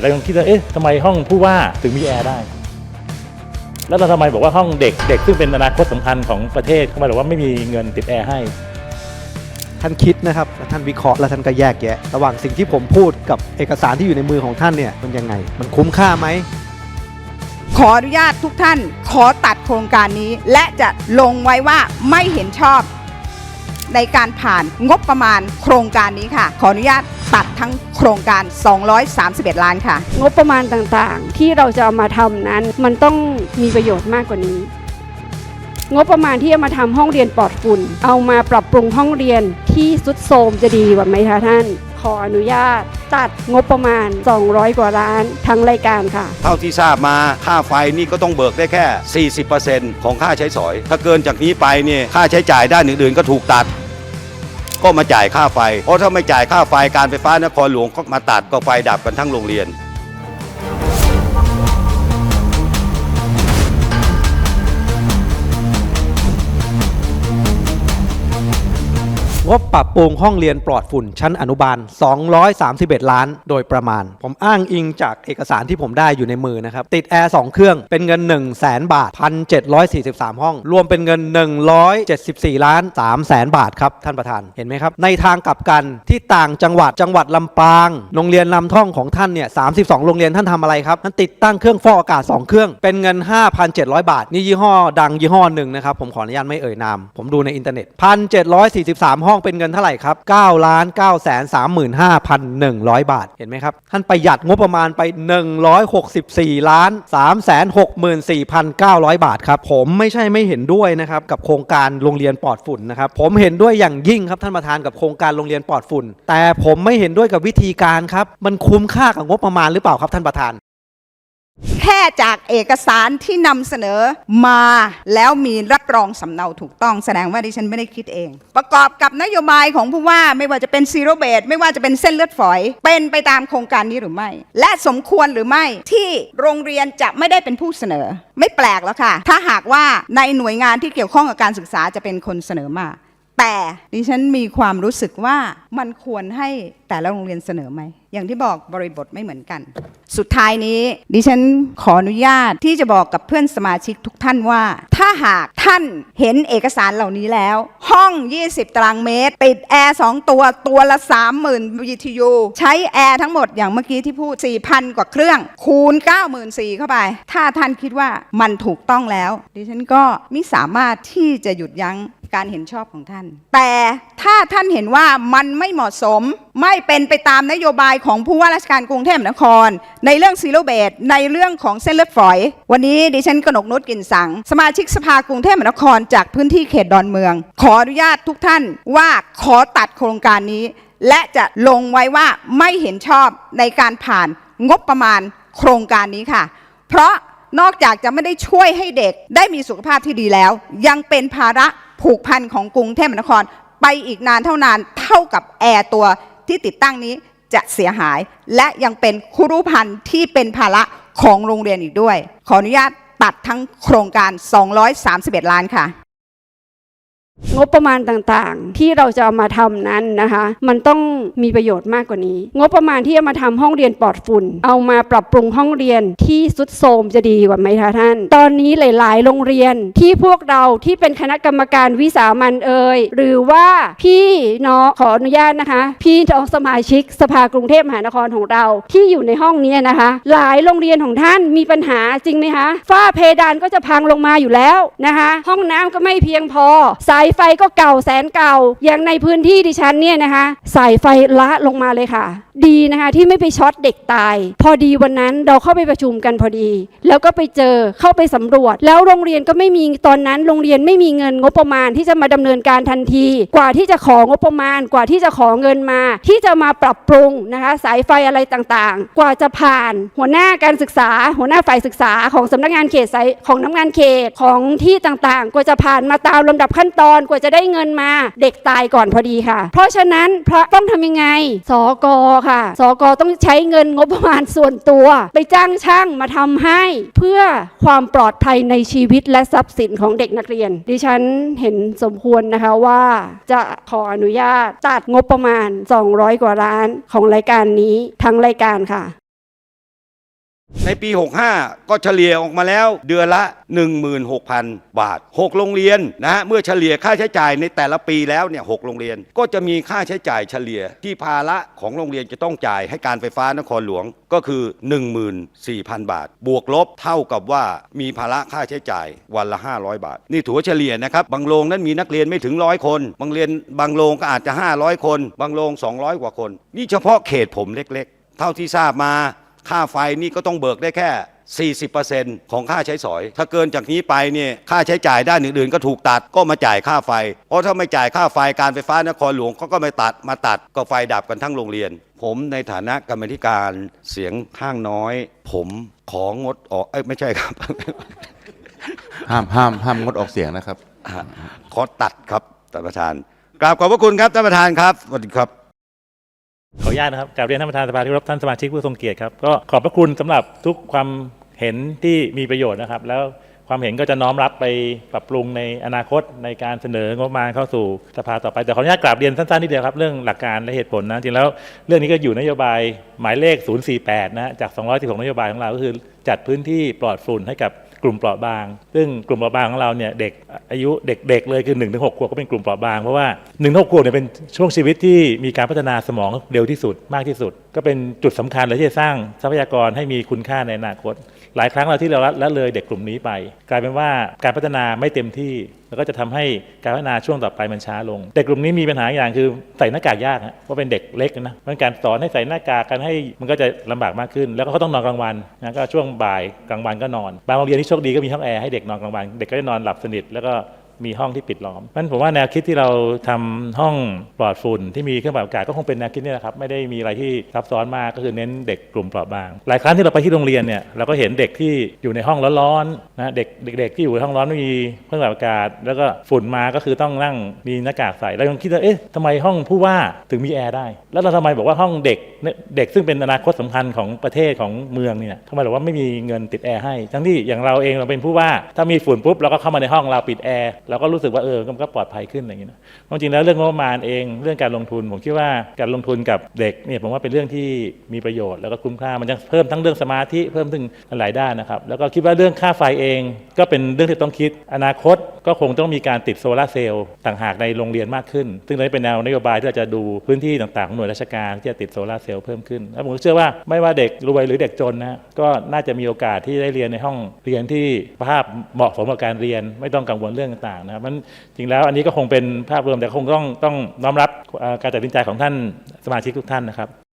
เรายังคิดว่าเอ๊ะทำไมห้องผู้ว่าถึงมีแอร์ได้ แล้วเราทำไมบอกว่าห้องเด็กเด็กซึ่งเป็นอนาคตสำคัญของประเทศทำไมบอกว่าไม่มีเงินติดแอร์ให้ ท่านคิดนะครับและท่านวิเคราะห์และท่านก็แยกแยะ ระหว่างสิ่งที่ผมพูดกับเอกสารที่อยู่ในมือของท่านเนี่ยมันยังไง มันคุ้มค่าไหม ขออนุญาตทุกท่าน ขอตัดโครงการนี้ และจะลงไว้ว่าไม่เห็นชอบ ในการผ่านงบประมาณโครงการนี้ค่ะ ขออนุญาตตัดทั้งโครงการ 231 ล้านค่ะ งบประมาณต่างๆ ที่เราจะเอามาทำนั้น มันต้องมีประโยชน์มากกว่านี้ งบประมาณที่จะมาทำห้องเรียนปลอดฝุ่น เอามาปรับปรุงห้องเรียนที่สุดโทรมจะดีกว่าไหมคะท่านขออนุญาตตัดงบประมาณ 200 กว่าล้านทั้งรายการค่ะ เท่าที่ทราบมาค่าไฟนี่ก็ต้องเบิกได้แค่ 40%ของค่าใช้สอย ถ้าเกินจากนี้ไปเนี่ยค่าใช้จ่ายด้านอื่นๆก็ถูกตัด ก็มาจ่ายค่าไฟ เพราะถ้าไม่จ่ายค่าไฟการไฟฟ้านครหลวงก็มาตัดก็ไฟดับกันทั้งโรงเรียน งบปรับปรุงห้องเรียนปลอดฝุ่นชั้นอนุบาล 231 ล้าน โดยประมาณ ผมอ้างอิงจากเอกสารที่ผมได้อยู่ในมือนะครับ ติดแอร์ 2 เครื่อง เป็นเงิน 1 0 0 0 0แบาท 1,743 ห้อง รวมเป็นเงิน 174 ล้าน3แสนบาทครับ ท่านประธาน เห็นไหมครับ ในทางกลับกันที่ต่างจังหวัด จังหวัดลำปาง โรงเรียนลำท่องของท่านเนี่ย 32 โรงเรียนท่านทำอะไรครับ ท่านติดตั้งเครื่องฟอกอากาศ 2 เครื่อง เป็นเงิน 5,700 บาท นี่ยี่ห้อดังยี่ห้อหนึ่งนะครับ ผมขออนุญาตไม่เอ่ยนาม ผมดูในอินเทอร์เน็ต 1,743 ห้องเป็นเงินเท่าไหร่ครับ9ล้าน9แสน35,100 บาท เห็นไหมครับ ท่านประหยัดงบประมาณไป 164ล้าน3แสน64,900 บาทครับ ผมไม่ใช่ไม่เห็นด้วยนะครับ กับโครงการโรงเรียนปลอดฝุ่นนะครับ ผมเห็นด้วยอย่างยิ่งครับท่านประธานกับโครงการโรงเรียนปลอดฝุ่น แต่ผมไม่เห็นด้วยกับวิธีการครับ มันคุ้มค่ากับงบประมาณหรือเปล่าครับท่านประธาน แค่จากเอกสารที่นำเสนอมาแล้วมีรับรองสำเนาถูกต้องแสดงว่าดิฉันไม่ได้คิดเอง ประกอบกับนโยบายของผู้ว่าไม่ว่าจะเป็นซีโรเบตไม่ว่าจะเป็นเส้นเลือดฝอย เป็นไปตามโครงการนี้หรือไม่ และสมควรหรือไม่ที่โรงเรียนจะไม่ได้เป็นผู้เสนอ ไม่แปลกแล้วค่ะ ถ้าหากว่าในหน่วยงานที่เกี่ยวข้องกับการศึกษาจะเป็นคนเสนอมาแต่ดิฉันมีความรู้สึกว่ามันควรให้แต่ละโรงเรียนเสนอไหม อย่างที่บอกบริบทไม่เหมือนกัน สุดท้ายนี้ ดิฉันขออนุญาตที่จะบอกกับเพื่อนสมาชิกทุกท่านว่า ถ้าหากท่านเห็นเอกสารเหล่านี้แล้ว ห้อง 20 ตารางเมตรติดแอร์ 2 ตัวตัวละ 30,000 BTU ใช้แอร์ทั้งหมดอย่างเมื่อกี้ที่พูด 4,000 กว่าเครื่อง คูณ 94,000เข้าไป ถ้าท่านคิดว่ามันถูกต้องแล้ว ดิฉันก็ไม่สามารถที่จะหยุดยั้ง การเห็นชอบของท่าน แต่ถ้าท่านเห็นว่ามันไม่เหมาะสมไม่เป็นไปตามนโยบายของผู้ว่าราชการกรุงเทพมหานคร ในเรื่องซีโรเบตในเรื่องของเส้นเลือดฝอย วันนี้ดิฉันกนกนุชกินสัง สมาชิกสภากรุงเทพมหานคร จากพื้นที่เขตดอนเมือง ขออนุญาตทุกท่านว่าขอตัดโครงการนี้ และจะลงไว้ว่าไม่เห็นชอบในการผ่านงบประมาณโครงการนี้ค่ะ เพราะนอกจากจะไม่ได้ช่วยให้เด็กได้มีสุขภาพที่ดีแล้ว ยังเป็นภาระ ผูกพันของกรุงเทพมหานคร ไปอีกนานเท่านานเท่ากับแอร์ตัวที่ติดตั้งนี้จะเสียหาย และยังเป็นครูพันธ์ที่เป็นภาระของโรงเรียนอีกด้วย ขออนุญาตตัดทั้งโครงการ 231 ล้านค่ะ งบประมาณต่างๆ ที่เราจะเอามาทำนั้นนะคะ มันต้องมีประโยชน์มากกว่านี้ งบประมาณที่จะมาทำห้องเรียนปลอดฝุ่น เอามาปรับปรุงห้องเรียนที่สุดโทมจะดีกว่าไหมคะท่าน ตอนนี้หลาย ๆ โรงเรียนที่พวกเราที่เป็นคณะกรรมการวิสามันเอ่ยหรือว่าพี่น้องขออนุญาตนะคะ พี่น้องสมาชิกสภากรุงเทพมหานครของเราที่อยู่ในห้องนี้นะคะ หลายโรงเรียนของท่านมีปัญหาจริงไหมคะฝ้าเพดานก็จะพังลงมาอยู่แล้วนะคะ ห้องน้ำก็ไม่เพียงพอสายายไฟก็เก่าแสนเก่า อย่างในพื้นที่ดิฉันเนี่ยนะคะสายไฟละลงมาเลยค่ะ ดีนะคะที่ไม่ไปช็อตเด็กตาย พอดีวันนั้นเราเข้าไปประชุมกันพอดี แล้วก็ไปเจอเข้าไปสำรวจ แล้วโรงเรียนก็ไม่มีตอนนั้น โรงเรียนไม่มีเงินงบประมาณที่จะมาดำเนินการทันที กว่าที่จะของบประมาณ กว่าที่จะขอเงินมา ที่จะมาปรับปรุงนะคะ สายไฟอะไรต่างๆ กว่าจะผ่าน หัวหน้าการศึกษา หัวหน้าฝ่ายศึกษาของสำนักงานเขตสายของน้ำงานเขตของที่ต่างๆ กว่าจะผ่านมาตามลำดับขั้นตอนกว่าจะได้เงินมาเด็กตายก่อนพอดีค่ะ เพราะฉะนั้นพระต้องทำยังไง สกค่ะ สกต้องใช้เงินงบประมาณส่วนตัว ไปจ้างช่างมาทำให้ เพื่อความปลอดภัยในชีวิตและทรัพย์สินของเด็กนักเรียน ดิฉันเห็นสมควรนะคะว่าจะขออนุญาตตัดงบประมาณ 200 กว่าล้านของรายการนี้ทั้งรายการค่ะ ในปี 65 ก็เฉลี่ยออกมาแล้วเดือนละ 16,000 บาท 6 โรงเรียนนะฮะเมื่อเฉลี่ยค่าใช้จ่ายในแต่ละปีแล้วเนี่ยหโรงเรียน ก็จะมีค่าใช้จ่ายเฉลี่ยที่ภาระของโรงเรียนจะต้องจ่ายให้การไฟฟ้านครหลวงก็คือ 14,000 บาท บวกลบเท่ากับว่ามีภาระค่าใช้จ่ายวันละ 500 บาท นี่ถือว่าเฉลี่ยนะครับบางโรงนั้นมีนักเรียนไม่ถึงร้อยคน บางเรียนบางโรงก็อาจจะ 500 คน บางโรง 200 กว่าคน นี่เฉพาะเขตผมเล็ก ๆ เท่าที่ทราบมา ค่าไฟนี่ก็ต้องเบิกได้แค่ 40%ของค่าใช้สอย ถ้าเกินจากนี้ไปเนี่ยค่าใช้จ่ายด้านอื่นๆ ก็ถูกตัดก็มาจ่ายค่าไฟ เพราะถ้าไม่จ่ายค่าไฟการไฟฟ้านครหลวงเขาก็ไม่ตัดมาตัดก็ไฟดับกันทั้งโรงเรียน ผมในฐานะกรรมาธิการเสียงข้างน้อย ผมของดออกเอ้ยไม่ใช่ครับ ห้ามห้ามห้ามงดออกเสียงนะครับ ขอตัดครับท่านประธานกราบขอบพระคุณครับท่านประธานครับสวัสดีครับ ขออนุญาตนะครับกราบเรียนท่านประธานสภาที่เคารพท่านสมาชิกผู้ทรงเกียรติครับก็ขอบพระคุณสำหรับทุกความเห็นที่มีประโยชน์นะครับ แล้วความเห็นก็จะน้อมรับไปปรับปรุงในอนาคตในการเสนองบประมาณเข้าสู่สภาต่อไป แต่ขออนุญาตกราบเรียนสั้นๆนิดเดียวครับ เรื่องหลักการและเหตุผลนะจริงแล้วเรื่องนี้ก็อยู่นโยบายหมายเลข 048 นะจาก 216 นโยบายของเราก็คือจัดพื้นที่ปลอดฝุ่นให้กับ กลุ่มเปราะบาง ซึ่งกลุ่มเปราะบางของเราเนี่ยเด็กอายุเด็กๆเลยคือ1นถึงหขวบก็เป็นกลุ่มเปราะบาง เพราะว่า1นถึงหขวบเนี่ยเป็นช่วงชีวิตที่มีการพัฒนาสมองเร็วที่สุดมากที่สุด ก็เป็นจุดสำคัญเลยที่จะสร้างทรัพยากรให้มีคุณค่าในอนาคต หลายครั้งเราที่เราละเลยเด็กกลุ่มนี้ไป กลายเป็นว่าการพัฒนาไม่เต็มที่ แล้วก็จะทำให้การพัฒนาช่วงต่อไปมันช้าลง เด็กกลุ่มนี้มีปัญหาอย่างคือใส่หน้ากากยากฮะเพราะเป็นเด็กเล็กนะเพราะการสอนให้ใส่หน้ากากกันให้มันก็จะลำบากมากขึ้น แล้วก็เขาต้องนอนกลางวันนะก็ช่วงบ่ายกลางวันก็นอน บางโรงเรียนที่โชคดีก็มีห้องแอร์ให้เด็กนอนกลางวัน เด็กก็จะนอนหลับสนิทแล้วก็ มีห้องที่ปิดล้อมนั้นผมว่าแนวคิดที่เราทำห้องปลอดฝุ่นที่มีเครื่องปรับอากาศก็คงเป็นแนวคิดนี่แหละครับไม่ได้มีอะไรที่ซับซ้อนมากก็คือเน้นเด็กกลุ่มเปราะบาง หลายครั้งที่เราไปที่โรงเรียนเนี่ยเราก็เห็นเด็กที่อยู่ในห้องร้อนๆนะเด็กเด็กๆ ที่อยู่ในห้องร้อนไม่มีเครื่องปรับอากาศ แล้วก็ฝุ่นมาก็คือต้องนั่งมีหน้ากากใส่แล้วยังคิดว่าเอ๊ะทำไมห้องผู้ว่าถึงมีแอร์ได้ แล้วเราทำไมบอกว่าห้องเด็กเนี่ยเด็กซึ่งเป็นอนาคตสำคัญของประเทศของเมืองเนี่ยทำไมบอกว่าไม่มีเงินติดแอร์ให้ ทั้งที่อย่างเราเองเราเป็นผู้ว่าถ้ามีฝุ่นปุ๊บเราก็เข้ามาในห้องเราปิดแอร์เราก็รู้สึกว่าเออมันก็ปลอดภัยขึ้นอะไรอย่างนี้นะจริงแล้วเรื่องงบประมาณเองเรื่องการลงทุน ผมคิดว่าการลงทุนกับเด็กเนี่ยผมว่าเป็นเรื่องที่มีประโยชน์แล้วก็คุ้มค่ามันจะเพิ่มทั้งเรื่องสมาธิเพิ่มถึงหลายด้านนะครับแล้วก็คิดว่าเรื่องค่าไฟเอง ก็เป็นเรื่องที่ต้องคิด อนาคตก็คงต้องมีการติดโซลาร์เซลล์ต่างหากในโรงเรียนมากขึ้น ซึ่งนี้เป็นแนวนโยบายที่เราจะดูพื้นที่ต่างๆของหน่วยราชการที่จะติดโซลาร์เซลล์เพิ่มขึ้นแล้วผมเชื่อว่าไม่ว่าเด็กรวยหรือเด็กจนนะฮะก็น่าจะมีโอกาสที่ได้เรียนในห้องเรียนที่ภาพเหมาะสมกับการเรียน ไม่ต้องกังวลเรื่องต่างๆนะครับมันจริงแล้วอันนี้ก็คงเป็นภาพรวมแต่คงต้องต้องน้อมรับการตัดสินใจของท่านสมาชิกทุกท่านนะครับ